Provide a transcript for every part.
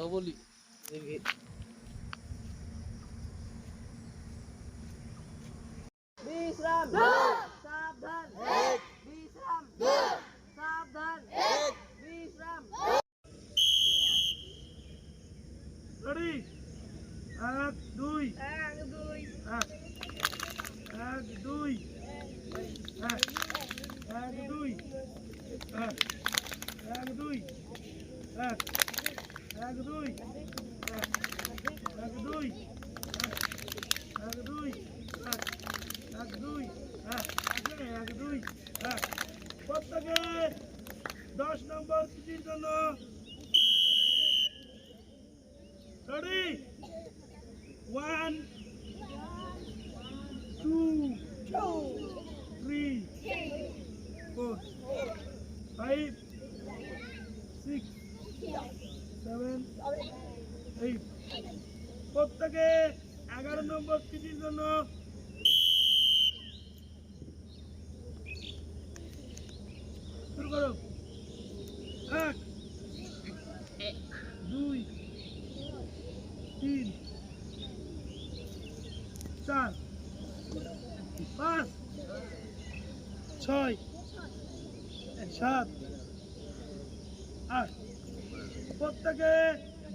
Double. Bisram. Sabdhan. Bisram. Sabdhan. Bisram. Ready. এক দুই এক দুই এক দুই এক দুই এক দুই এক প্রত্যেকে দশ নম্বর সিটির জন্য ready one two three four five Eight প্রত্যেকে এগারো নম্বর সিটির জন্য। শুরু করো। এক, দুই, তিন, চার, পাঁচ, ছয়, সাত, আট। প্রত্যেকে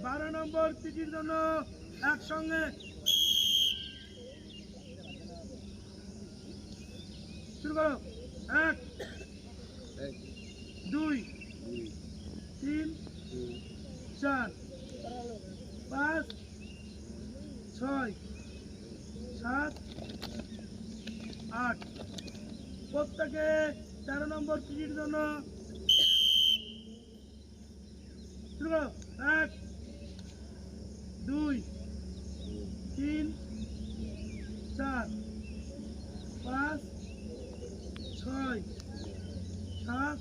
বারো নম্বর চিঠির জন্য একসঙ্গে শুরু করো। এক, দুই, তিন, চার, পাঁচ, ছয়, সাত, আট। প্রত্যেকে তেরো নম্বর চিঠির জন্য করো। এক দুই তিন চার পাঁচ ছয় সাত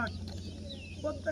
আট। প্রত্যেক